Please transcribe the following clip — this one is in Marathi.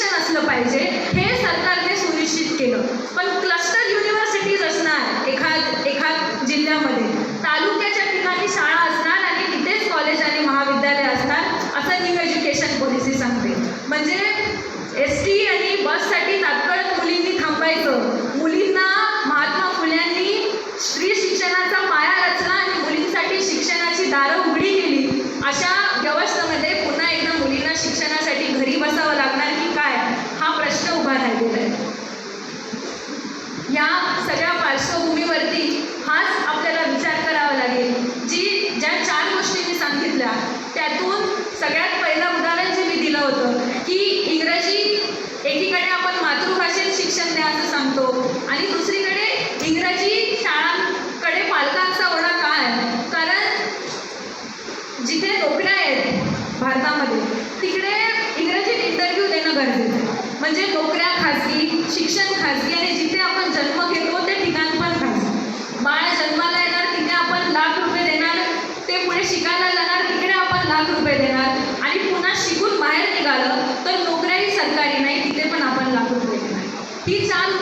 शिक्षण असलं पाहिजे हे सरकारने सुनिश्चित केलं. पण क्लस्टर युनिव्हर्सिटीज असणार एखाद एखाद जिल्ह्यामध्ये तालुक्याच्या ठिकाणी शाळा असणार आणि तिथेच कॉलेज आणि महाविद्यालय असणार असं न्यू एज्युकेशन पॉलिसी सांगते. म्हणजे एस टी आणि बससाठी तात्काळ मुलींनी थांबायचं. मुलींना महात्मा फुल्यांनी स्त्री शिक्षणाचा पाया रचला आणि मुलींसाठी शिक्षणाची दारं कारण जिथे नोकऱ्या आहेत भारतामध्ये. तिकडे इंग्रजीत इंटरव्ह्यू देणं गरजेचं आहे. म्हणजे नोकऱ्या खासगी शिक्षण खासगी आणि जिथे आपण जन्म घेतो ते ठिकाण पण खासगी. बाळ जन्माला येणार तिथे आपण लाख रुपये देणार. ते पुढे शिकायला जाणार तिकडे आपण लाख रुपये देणार. आणि पुन्हा शिकून बाहेर निघालं तर नोकऱ्याही सरकारी नाही तिथे पण आपण लाख रुपये देणार. ही चाल